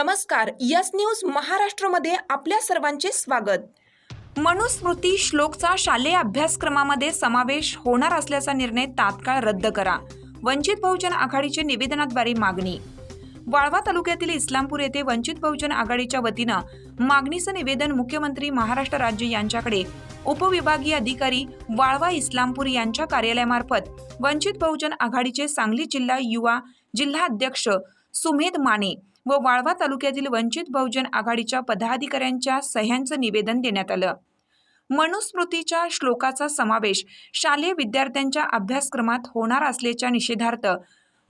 नमस्कार yes news महाराष्ट्रमध्ये आपल्या सर्वांचे स्वागत. मनुस्मृती श्लोकचा शालेय अभ्यासक्रमामध्ये समावेश होणार असल्याचा निर्णय तात्काळ रद्द करा. वंचित बहुजन आघाडीचे निवेदनाद्वारे मागणी. वाळवा तालुक्यातील इस्लामपूर येथे वंचित बहुजन आघाडीच्या वतीनं मागणीचं निवेदन मुख्यमंत्री महाराष्ट्र राज्य यांच्याकडे उपविभागीय अधिकारी वाळवा इस्लामपूर यांच्या कार्यालयामार्फत वंचित बहुजन आघाडीचे सांगली जिल्हा युवा जिल्हा अध्यक्ष सुमेध माने व वाळवा तालुक्यातील वंचित बहुजन आघाडीच्या पदाधिकाऱ्यांच्या सह्यांचं निवेदन देण्यात आलं. मनुस्मृतीच्या श्लोकाचा समावेश शालेय विद्यार्थ्यांच्या अभ्यासक्रमात होणार असल्याच्या निषेधार्थ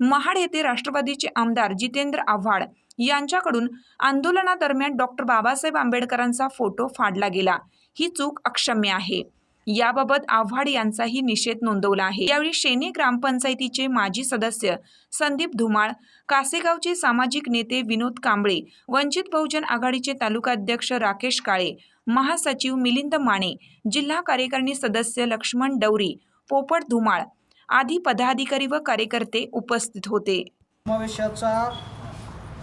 महाड येथे राष्ट्रवादीचे आमदार जितेंद्र आव्हाड यांच्याकडून आंदोलनादरम्यान डॉक्टर बाबासाहेब आंबेडकरांचा फोटो फाडला गेला. ही चूक अक्षम्य आहे. याबाबत आव्हाड यांचाही निषेध नोंदवला आहे. यावेळी शेने ग्रामपंचायतीचे माजी सदस्य संदीप धुमाळ कासेगावचे सामाजिक नेते विनोद कांबळे वंचित बहुजन आघाडीचे तालुका अध्यक्ष राकेश काळे महासचिव मिलिंद माने जिल्हा कार्यकारिणी सदस्य लक्ष्मण डवरी पोपट धुमाळ आदी पदाधिकारी व कार्यकर्ते उपस्थित होते. समावेशाचा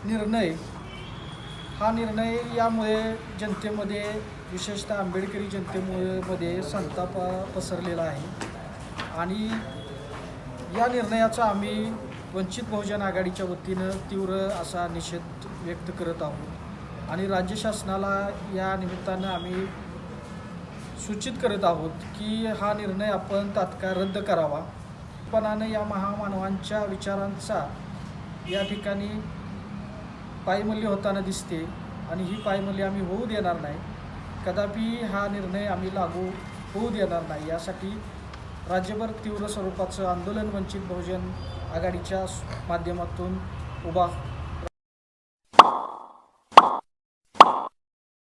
निर्णय हा निर्णय यामुळे जनतेमध्ये विशेषतः आंबेडकरी जनतेमुळे मध्ये संताप पसरलेला आहे. आणि या निर्णयाचा आम्ही वंचित बहुजन आघाडीच्या वतीनं तीव्र असा निषेध व्यक्त करत आहोत. आणि राज्य शासनाला या निमित्तानं आम्ही सूचित करत आहोत की हा निर्णय आपण तात्काळ रद्द करावा. पणानं या महामानवांच्या विचारांचा या ठिकाणी पायमल्ली होताना दिसते आणि ही पायमल्ली आम्ही होऊ देणार नाही. कदापि हा निर्णय आम्ही लागू होऊ देणार नाही. यासाठी राज्यभर तीव्र स्वरूपाचं आंदोलन वंचित बहुजन आघाडीच्या माध्यमातून उभा